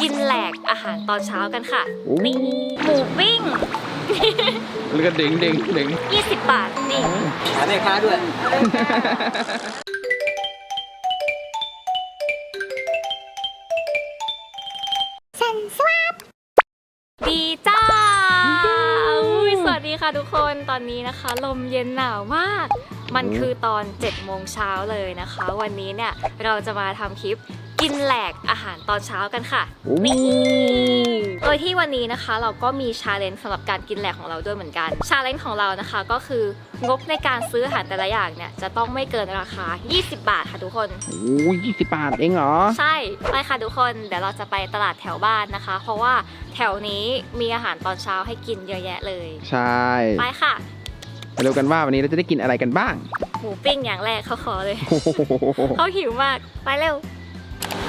กินแหลกอาหารตอนเช้ากันค่ะโอ้ นี่หมูปิ้ง แล้วก็เด้งเด้งเด้ง20 บาท นี่ หาแม่ค้าด้วย ดีจ้าอุ้ยสวัสดีค่ะทุกคนตอนนี้นะคะ ลมเย็นหนาวมาก มันคือตอน7โมงเช้าเลยนะคะ วันนี้เนี่ยเราจะมาทำคลิป กินแหลกอาหารตอนเช้ากันค่ะโอ้โดยที่วันนี้นะคะ เราก็มีชาเลนจ์สำหรับการกินแหลกของเราด้วยเหมือนกันชาเลนจ์ของเรานะคะก็คืองบในการซื้ออาหารแต่ละอย่างเนี่ยจะต้องไม่เกินราคา 20 บาทค่ะทุกคนโหยี่สิบบาทเองเหรอ ใช่ไปค่ะทุกคนเดี๋ยวเราจะไปตลาดแถวบ้านนะคะ เพราะว่าแถวนี้มีอาหารตอนเช้าให้กินเยอะแยะเลย ใช่ไปค่ะมาดูกันว่าวันนี้เราจะได้กินอะไรกันบ้าง หมูปิ้งอย่างแรกเขาขอเลยโอ้โหเขาหิวมาก ไปเร็ว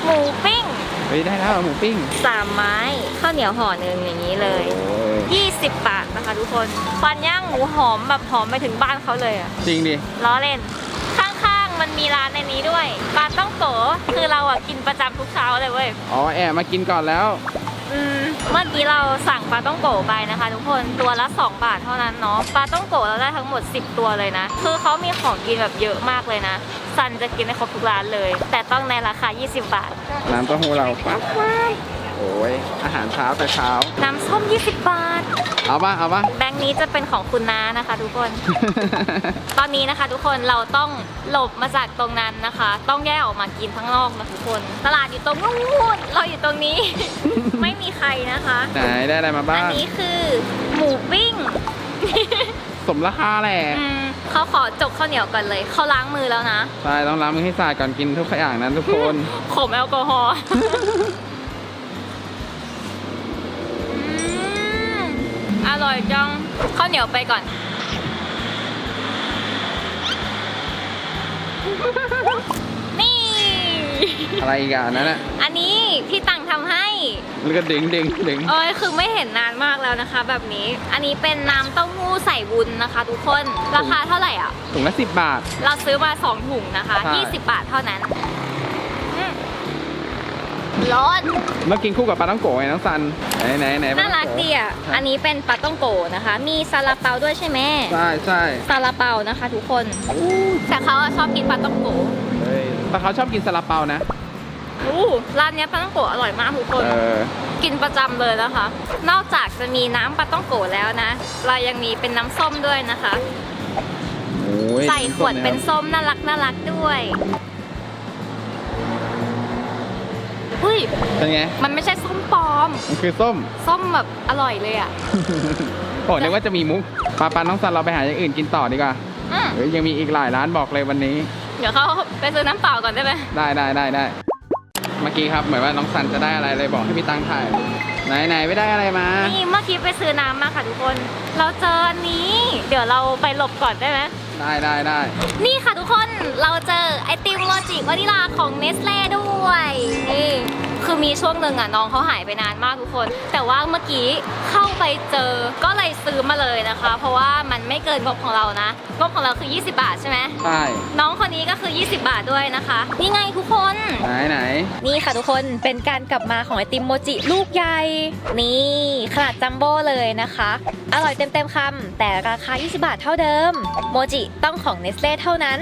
หมูปิ้งเฮ้ยได้แล้วหมูปิ้งสามไม้ข้าวเหนียวห่อหนึ่งอย่างนี้เลย โอ้ย20 บาทนะคะทุกคนฟันย่างหมูหอมแบบหอมไปถึงบ้านเขาเลยอะ จริงดิ ล้อเล่น ข้างๆ มันมีร้านในนี้ด้วยปลาต้องโกคือเราอะ กินประจำทุกเช้าเลยเว้ย อ๋อแอบมากินก่อนแล้ว อืมเมื่อกี้เราสั่งปลาต้องโกไปนะคะ ทุกคนตัวละ 2 บาทเท่านั้นเนาะปลาต้องโกเราได้ทั้งหมด 10 ตัวเลยนะ คือเขามีของกินแบบเยอะมากเลยนะซันจะกินได้ครบทุกร้านเลย แต่ต้องในราคา 20 บาท น้ำเต้าหู้เราปั๊บโอ้ยอาหารเช้าแต่เช้า น้ำส้ม 20 บาท เอาปะเอาปะแบงค์นี้จะเป็นของคุณน้านะคะ ทุกคน ตอนนี้นะคะ ทุกคนเราต้องหลบมาจากตรงนั้นนะคะ ต้องแยกออกมากินข้างนอกนะทุกคน ตลาดอยู่ตรงนู้นเราอยู่ตรงนี้ ไม่มีใครนะคะ ไหนได้อะไรมาบ้าอันงนี้คือหมูปิ้ง สมราคาแหละ อืมเขาขอจกข้าวเหนียวก่อนเลย เขาล้างมือแล้วนะ ใช่ต้องล้างมือให้สะอาดก่อนกินทุกอย่างนั้นทุกคน ขมแอลกอฮอล์ อร่อยจังข้าวเหนียวไปก่อน นี่ อะไรอีกอะอันนั้นอะอันนี้พี่ตังทำให้ แล้วก็เด้งเด้งเด้งเอ้ยคือไม่เห็นนานมากแล้วนะคะ แบบนี้ อันนี้เป็นน้ำเต้าหู้ใส่วุ้นนะคะ ทุกคน ราคาเท่าไหร่อะ ถุงละสิบบาท เราซื้อมา 2 ถุงนะคะ ใช่ 20 บาทเท่านั้นอืม ร้อน เมื่อกินคู่กับปลาต้องโกะไงน้องซันไหนไหนไหนปลน่าต้องโรักดีอะ อันนี้เป็นปลาต้องโกนะคะ มีซาลาเปาด้วยใช่ไหมใช่ใช่ซาลาเปานะคะ ทุกคน แต่เขาอะชอบกินปลาต้องโกเฮ้ยแต่เขาชอบกินซาลาเปานะ อู้ร้านเนี้ยปลาต้องโกอร่อยมากทุกคน เออ กินประจำเลยนะคะ นอกจากจะมีน้ำปลาต้องโกแล้วนะ เรายังมีเป็นน้ำส้มด้วยนะคะ โอ้ยใส่ขวดเป็นส้มน่ารักน่ารักด้วย เป็นไง มันไม่ใช่ส้มปลอม มันคือส้ม ส้มแบบอร่อยเลยอะโอ้นึกว่าจะมีมุกปลาปลาน้องซันเราไปหาอย่างอื่นกินต่อดีกว่าอืมเฮ้ยยังมีอีกหลายร้านบอกเลยวันนี้ เดี๋ยวเขาไปซื้อน้ำเปล่าก่อนได้ไหมได้ได้ได้ได้ เมื่อกี้ครับเหมือนว่าน้องซันจะได้อะไรเลยบอกให้พี่ตังถ่าย ไหนไหนไม่ได้อะไรมา นี่เมื่อกี้ไปซื้อน้ำมาค่ะทุกคน เราเจออันนี้ เดี๋ยวเราไปหลบก่อนได้ไหม ได้ได้ได้นี่ค่ะทุกคน เราเจอไอติมโมจิวานิลาของเนสเล่ด้วย นี่ คือมีช่วงหนึ่งอะน้องเขาหายไปนานมากทุกคน แต่ว่าเมื่อกี้เข้าไปเจอก็เลยซื้อมาเลยนะคะ เพราะว่ามันไม่เกินงบของเรานะงบของเราคือ 20 บาทใช่ไหมใช่น้องคนนี้ก็คือ 20 บาทด้วยนะคะ นี่ไงทุกคนไหนไหนนี่ค่ะทุกคนเป็นการกลับมาของไอติมโมจิลูกใหญ่นี่ขนาดจัมโบ้เลยนะคะ อร่อยเต็มๆคำแต่ราคา 20 บาทเท่าเดิม โมจิต้องของเนสเล่เท่านั้น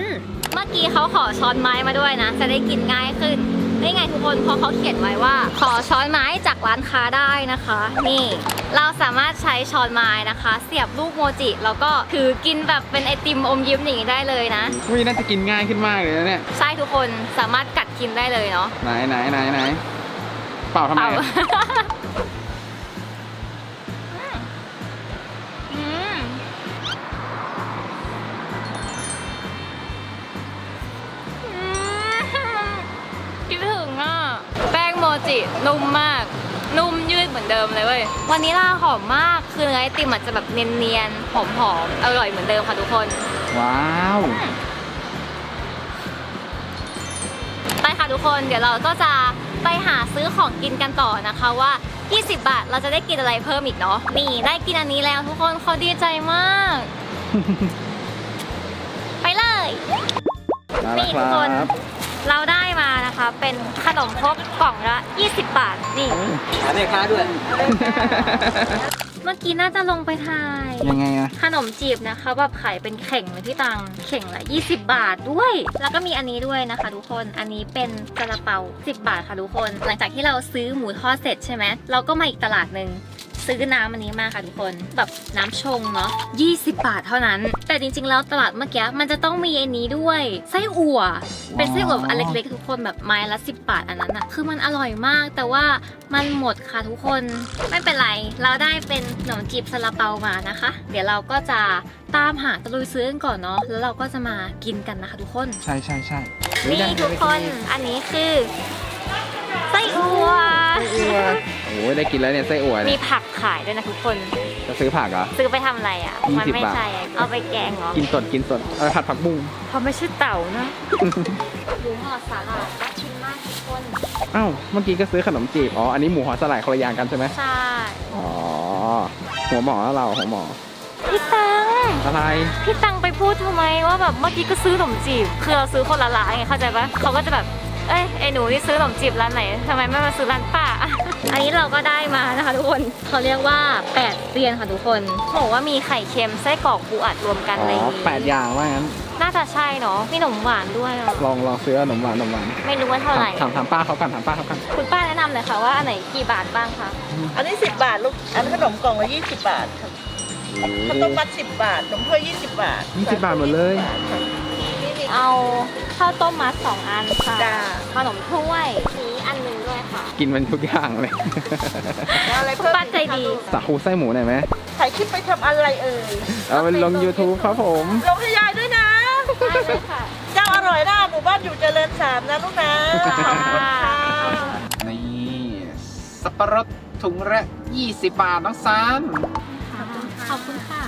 เมื่อกี้เขาขอช้อนไม้มาด้วยนะ จะได้กินง่ายขึ้น นี่ไงทุกคนเพราะเขาเขียนไว้ว่า ขอช้อนไม้จากร้านค้าได้นะคะ นี่ เราสามารถใช้ช้อนไม้นะคะ เสียบลูกโมจิแล้วก็ถือกินแบบเป็นไอติมอมยิ้มอย่างนี้ได้เลยนะอุ้ยน่าจะกินง่ายขึ้นมากเลยนะเนี่ยใช่ทุกคนสามารถกัดกินได้เลยเนาะไหนไหนไหนไหนเปล่าทำไม จินุ่มมาก นุ่มยืดเหมือนเดิมเลยเว้ย วันนี้ล่าหอมมาก คือเนื้อไอติมอาจจะแบบเนียนๆ หอมๆ อร่อยเหมือนเดิมค่ะทุกคน ว้าวไปค่ะทุกคน เดี๋ยวเราก็จะไปหาซื้อของกินกันต่อนะคะว่า 20 บาทเราจะได้กินอะไรเพิ่มอีกเนาะ นี่ได้กินอันนี้แล้วทุกคนเขาดีใจมาก ไปเลย มาแล้วนี่คทุรักคน บ เราได้มานะคะ เป็นขนมครกกล่องละ 20 บาท นี่ หาแม่ค้าด้วย เมื่อกี้น่าจะลงไปถ่าย ยังไงอะขนมจีบนะคะแบบขายเป็นเข่งเลยพี่ตัง เข่งละ 20 บาทด้วย แล้วก็มีอันนี้ด้วยนะคะ ทุกคน อันนี้เป็นซาลาเปา 10 บาทค่ะทุกคน หลังจากที่เราซื้อหมูทอดเสร็จใช่ไหม เราก็มาอีกตลาดหนึ่ง ซื้อน้ำอันนี้มาค่ะทุกคนแบบน้ำชงเนาะ20 บาทเท่านั้น แต่จริงๆ แล้วตลาดเมื่อกี้มันจะต้องมีอันนี้ด้วยไส้อั่ว เป็นไส้อั่วแบบอันเล็กๆทุกคนแบบไม้ละ 10 บาทอันนั้นอะคือมันอร่อยมาก แต่ว่ามันหมดค่ะทุกคนไม่เป็นไร เราได้เป็นขนมจีบซาลาเปามานะคะ เดี๋ยวเราก็จะตามหาตะลุยซื้อกันก่อนเนาะแล้วเราก็จะมากินกันนะคะทุกคนใช่ใช่ใช่นี่ทุกคนอันนี้คือไส้อั่ว ไส้อั่วโอ้ ยได้กินแล้วเนี่ยไส้อั่วมีเนี่ยผักขายด้วยนะทุกคน จะซื้อผักเหรอ ซื้อไปทำอะไรอะ20มันไม่ใช่อะเอาไปแกงเหรอกินสดกินสดเอาไปผัดผักบุ้งเพราะไม่ใช่เต่านะหมูห่อสาหร่ายน่ากินมากทุกคนอ้าวเมื่อกี้ก็ซื้อขนมจีบอ๋ออันนี้หมูหัวสลายคนละอย่างกันใช่ไหมใช่อ๋อหัวหมอแล้วเราหัวหมอพี่ตังอะไรพี่ตังไปพูดทำไมว่าแบบเมื่อกี้ก็ซื้อขนมจีบ คือเราซื้อคนละร้านไงเข้าใจปะเขาก็จะแบบ เอ้ยไอ้หนูนี่ซื้อขนมจีบร้านไหนทำไมไม่มาซื้อร้านป้า อันนี้เราก็ได้มานะคะทุกคนเขาเรียกว่าแปดเซียนค่ะทุกคนเขาบอกว่ามีไข่เค็มไส้กรอกปูอัดรวมกันอ๋ในอนี้แปดอย่างว่างั้น น่าจะใช่เนาะมีขนมหวานด้วยอะลองลองซื้อขนมหวานขนมหวานไม่รู้ว่าเท่าไหร่ถามถามป้าเขากันถามป้าเขากันคุณป้าแนะนำเลยค่ะว่าอันไหนกี่บาทบ้างคะอันนี้10บาทลูกอันนี้ขนมกล่องละ20บาทครับข้าวต้มมัด10บาทขนมถ้วย20บาทยี่สิบบาทหมดเลยเอาข้าวต้มมัดสองอันค่ะจ้าขนมถ้วย กินมันทุกอย่างเลยแล้วอะไรคุณเพิ่มป้าใจดี สาคูไส้หมูหน่อยไหมถ่ายคลิปไปทำอะไรเอ่ยเอาไปลง YouTube ครับผม ลงให้ยายด้วยนะได้เลยค่ะเจ้าอร่อยนะหมู่บ้านอยู่เจริญสามนะลูกนะขอบคุณค่ะนี่สับปะรดถุงละ20 บาทน้องซันขอบคุณค่ะ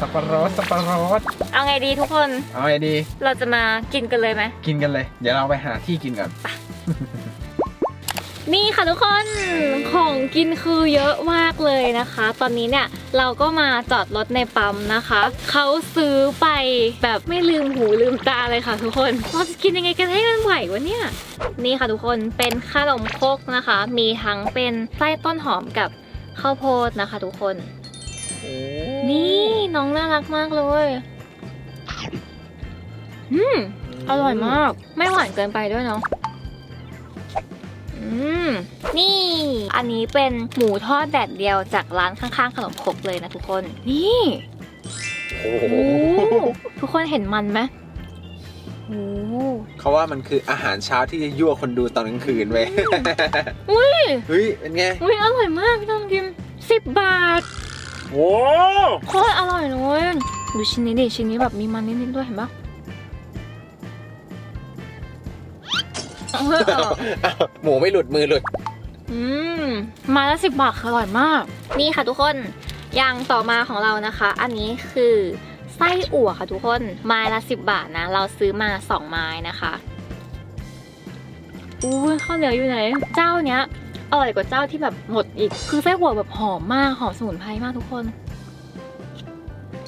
สับปะรดสับปะรดเอาไงดีทุกคน เอาไงดี เราจะมากินกันเลยไหมกินกันเลย เดี๋ยวเราไปหาที่กินกัน นี่ค่ะทุกคนของกินคือเยอะมากเลยนะคะ ตอนนี้เนี่ยเราก็มาจอดรถในปั๊มนะคะเขาซื้อไปแบบไม่ลืมหูลืมตาเลยค่ะ ทุกคนเราจะกินยังไงกันให้มันไหววะเนี่ยนี่ค่ะทุกคนเป็นขนมครกนะคะ มีทั้งเป็นไส้ต้นหอมกับข้าวโพดนะคะ ทุกคน นี่น้องน่ารักมากเลยอืมอร่อยมาก ไม่หวานเกินไปด้วยเนาะ นี่ อันนี้เป็นหมูทอดแดดเดียวจากร้านข้างๆ ขนมครกเลยนะทุกคน นี่โอ้โหโอ้ทุกคนเห็นมันไหมโอ้เขาว่ามันคืออาหารเช้าที่จะยั่วคนดูตอนกลางคืนเว้ยอุ้ยเฮ้ย เป็นไง อุ้ยอร่อยมากพี่ต้องกินสิบบาทโว้โคตรอร่อยเลยดูชิ้นนี้ดิ ชิ้นนี้แบบมีมันนิดๆด้วยเห็นปะ หมูไม่หลุดมือหลุด อืมไมาละสิบบาทคืออร่อยมาก นี่ค่ะทุกคนอย่างต่อมาของเรานะคะ อันนี้คือไส้อั่วค่ะทุกคนไม้ละสิบบาทนะ เราซื้อมาสองไม้นะคะอู้ยข้าวเหนียวอยู่ไหน เจ้าเนี้ยอร่อยกว่าเจ้าที่แบบหมดอีก คือไส้อั่วแบบหอมมากหอมสมุนไพรมากทุกคน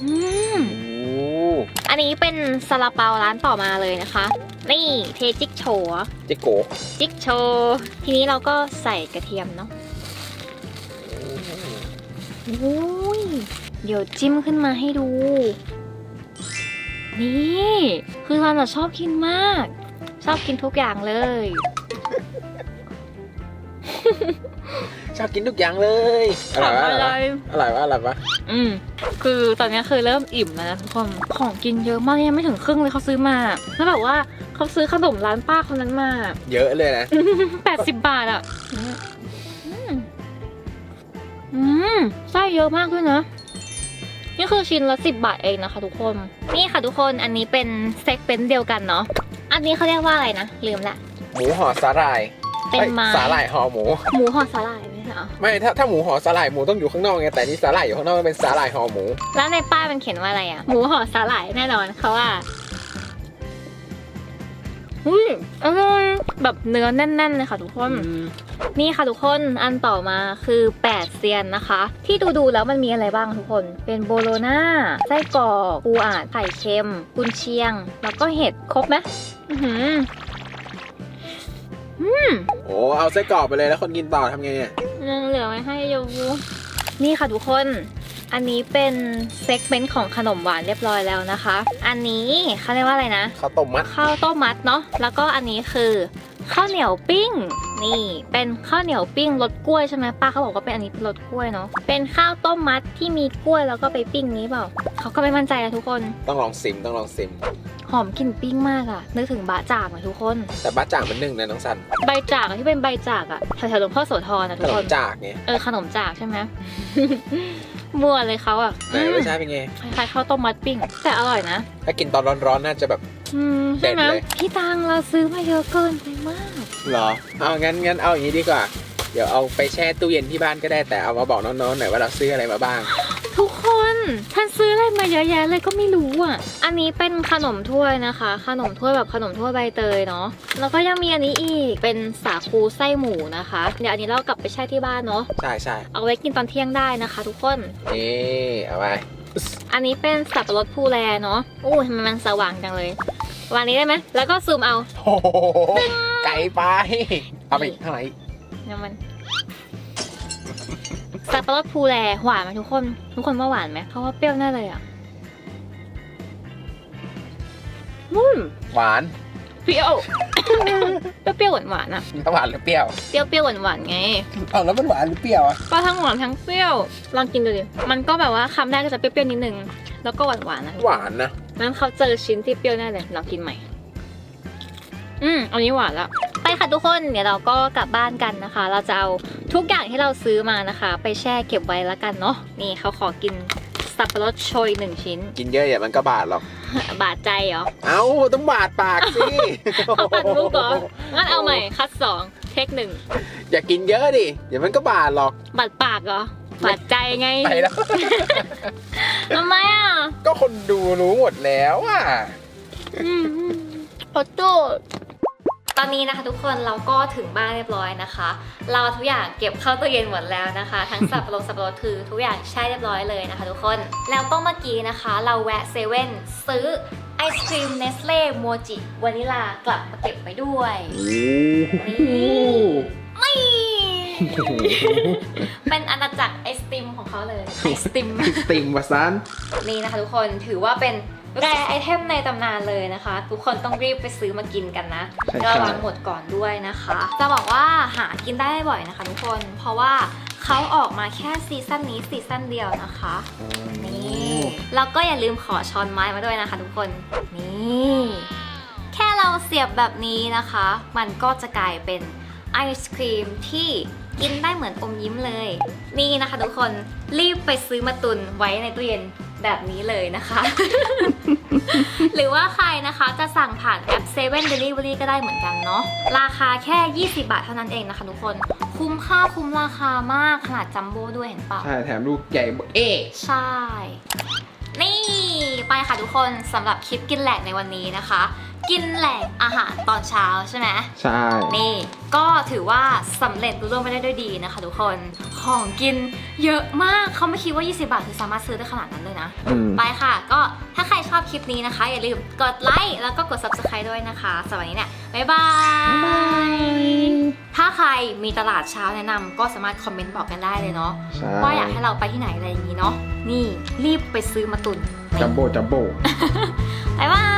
อืมโอ้อันนี้เป็นซาลาเปาร้านต่อมาเลยนะคะ นี่เทจิกโชว์เจ๊โกจิกโชว์ทีนี้เราก็ใส่กระเทียมเนาะโอ้ยเดี๋ยวจิ้มขึ้นมาให้ดู นี่คือเราชอบกินมาก ชอบกินทุกอย่างเลย ชอบกินทุกอย่างเลยอร่อยขปะงอร่อยปะอร่อยปะอร่อยปะอืมคือตอนนี้คือเริ่มอิ่มแล้วนะทุกคนของกินเยอะมากยังไม่ถึงครึ่งเลยเขาซื้อมาแล้วแบบว่า เขาซื้อขนมร้านป้าคนนั้นมาเยอะเลยนะ แปดสิบบาทอะอืมอืมไส้เยอะมากด้วยนะ นี่คือชิ้นละสิบบาทเองนะคะทุกคน นี่ค่ะทุกคน อันนี้เป็นเซ็กเป็นเดียวกันเนาะ อันนี้เขาเรียกว่าอะไรนะ ลืมละ หมูห่อสาหร่ายเป็นอ้ยไม้ สาหร่ายห่อหมู หมูห่อสาหร่ายไหมคะไม่ถ้าถ้าหมูห่อสาหร่ายหมูต้องอยู่ข้างนอกไงแต่นี่สาหร่ายอยู่ข้างนอกมันเป็นสาหร่ายห่อหมู แล้วในป้ายมันเขียนว่าอะไรอะ หมูห่อสาหร่ายแน่นอนเขาว่า อุ้ยอร่อยแบบเนื้อแน่นๆเลยค่ะทุกคน นี่ค่ะทุกคนอันต่อมาคือ 8 เซียนนะคะ ที่ดูดูๆแล้วมันมีอะไรบ้างทุกคน เป็นโบโลน่าไส้กรอกปูอาดไข่เค็ม กุนเชียง แล้วก็เห็ดครบไหมอื้อหือโอ้เอาไส้กรอกไปเลยแล้วคนกินต่อทำไงเนี่ยยังเหลือไว้ให้โยบูนี่ค่ะทุกคน อันนี้เป็นเซกเมนต์ของขนมหวานเรียบร้อยแล้วนะคะ อันนี้เขาเรียกว่าอะไรนะ ข้าวต้มมัด ข้าวต้มมัดเนาะ แล้วก็อันนี้คือข้าวเหนียวปิ้ง นี่เป็นข้าวเหนียวปิ้งรสกล้วยใช่ไหมป้าเขาบอกว่าเป็นอันนี้เป็นรสกล้วยเนาะเป็นข้าวต้มมัดที่มีกล้วยแล้วก็ไปปิ้งนี้เปล่าเขาก็ไม่มั่นใจนะทุกคน ต้องลองซิมต้องลองซิม หอมกลิ่นปิ้งมากอะนึกถึงบะจ่างอะทุกคน แต่บ้าจ่างมันนึ่งนะน้องสันใบจากอะที่เป็นใบจากอะแถวๆหลวงพ่อโสธรอะขทุกนคมนจากไงเออขนมจากใช่ไหม มั่วเลยเขาอะไหนรสชาติเป็นไงคล้ายๆข้าวต้มมัดปิ้ง แต่อร่อยนะ ถ้ากินตอนร้อนๆน่าจะแบบอืมใช่ไหมเด็ดเลยพี่ตังเราซื้อมาเยอะเกินไปมากเหรอเอางั้นงั้นเอาอย่างนี้ดีกว่า เดี๋ยวเอาไปแช่ตู้เย็นที่บ้านก็ได้แต่เอามาบอกน้องๆหน่อยว่าเราซื้ออะไรมาบ้าง ทุกคนท่านซื้ออะไรมาเยอะแยะเลยก็ไม่รู้อะ อันนี้เป็นขนมถ้วยนะคะ ขนมถ้วยแบบขนมถ้วยใบเตยเนาะ แล้วก็ยังมีอันนี้อีก เป็นสาคูไส้หมูนะคะ เดี๋ยวอันนี้เรากลับไปแช่ที่บ้านเนาะ ใช่ใช่เอาไว้กินตอนเที่ยงได้นะคะทุกคน นี่เอาไปอันนี้เป็นสับปะรดภูแลเนาะอู้ทำไมมันสว่างจังเลยวางนี้ได้ไหม แล้วก็ซูมเอา โอ้โหไกลไป เอาไปอีกเท่าไหร่เนี่ยมัน สับปะรดภูแลหวานไหมทุกคน ทุกคนว่าหวานไหมเขาว่าเปรี้ยวแน่เลยอะอืมหวานเปรี้ยว เปรี้ยวๆหวานๆอะหวานหรือเปรี้ยว เปรี้ยวเปรี้ยวหวานหวานๆไงเอาแล้วมันหวานหรือเปรี้ยวอะก็ทั้งหวานทั้งเปรี้ยว ลองกินดูดิ มันก็แบบว่าคำแรกก็จะเปรี้ยวๆนิดนึง แล้วก็หวานหวานๆนะ หวานนะนั้นเขาเจอชิ้นที่เปรี้ยวแน่เลยลองกินใหม่ อืมอันนี้หวานละ ไปค่ะทุกคนเดี๋ยวเราก็กลับบ้านกันนะคะ เราจะเอาทุกอย่างที่เราซื้อมานะคะ ไปแช่เก็บไว้แล้วกันเนาะนี่เขาขอกินสับปะรดโชยหนึ่งชิ้น กินเยอะอย่ามันก็บาดหรอก บาดใจเหรอ เอ้าต้องบาดปากสิเขาปั่นมุกเหรองั้นเอาใหม่คัดสองเทคหนึ่งอย่ากินเยอะดิเดี๋ยวมันก็บาดหรอก บาดปากเหรอบาดใจไงไปแล้วทำไมอะ ก็คนดูรู้หมดแล้วอะอืมขอโทษ ตอนนี้นะคะทุกคนเราก็ถึงบ้านเรียบร้อยนะคะ เราทุกอย่างเก็บเข้าตู้เย็นหมดแล้วนะคะ ทั้งสับปะรดสับปะรดคือทุกอย่างใช้เรียบร้อยเลยนะคะทุกคน แล้วก็เมื่อกี้นะคะ เราแวะเซเว่นซื้อไอศครีมเนสเล่โมจิวานิลากลับมาเก็บไปด้วยไม่เป็นอาณาจักรไอศติมของเขาเลยไอศติมติ่งวาซันนี่นะคะทุกคนถือว่าเป็น แรไอเทมในตำนานเลยนะคะ ทุกคนต้องรีบไปซื้อมากินกันนะใช่ก็ครับวางหมดก่อนด้วยนะคะ จะบอกว่าหากินได้ไม่บ่อยนะคะทุกคน เพราะว่าเขาออกมาแค่ซีซั่นนี้ซีซั่นเดียวนะคะ นี่แล้วก็อย่าลืมขอช้อนไม้มาด้วยนะคะทุกคน นี่ แค่เราเสียบแบบนี้นะคะ มันก็จะกลายเป็นไอศครีมที่กินได้เหมือนอมยิ้มเลย นี่นะคะทุกคนรีบไปซื้อมาตุนไว้ในตู้เย็น แบบนี้เลยนะคะ หรือว่าใครนะคะจะสั่งผ่านแอป7 Delivery ก็ได้เหมือนกันเนาะราคาแค่ 20 บาทเท่านั้นเองนะคะทุกคนคุ้มค่าคุ้มราคามากขนาดจัมโบ้ด้วยเห็นเปล่าใช่แถมลูกใหญ่เบอร์เอ๊ะใช่ นี่ ไปค่ะทุกคนสำหรับคลิปกินแหลกในวันนี้นะคะ กินแหลกอาหารตอนเช้าใช่ไหมใช่ นี่ก็ถือว่าสำเร็จรุ่ร่วงไปได้ด้วยดีนะคะทุกคนของกินเยอะมากเขาไม่คิดว่า 20 บาทคือสามารถซื้อได้ขนาดนั้นเลยนะ อืม ไปค่ะ ก็ถ้าใครชอบคลิปนี้นะคะ อย่าลืมกดไลค์แล้วก็กด subscribe ด้วยนะคะสำหรับวันนี้เนี่ยบ๊ายบาย ถ้าใครมีตลาดเช้าแนะนำก็สามารถคอมเมนต์บอกกันได้เลยเนาะใช่ว่าอยากให้เราไปที่ไหนอะไรอย่างนี้เนาะนี่รีบไปซื้อมาตุนจัมโบ้จัมโบ้บ๊ายบาย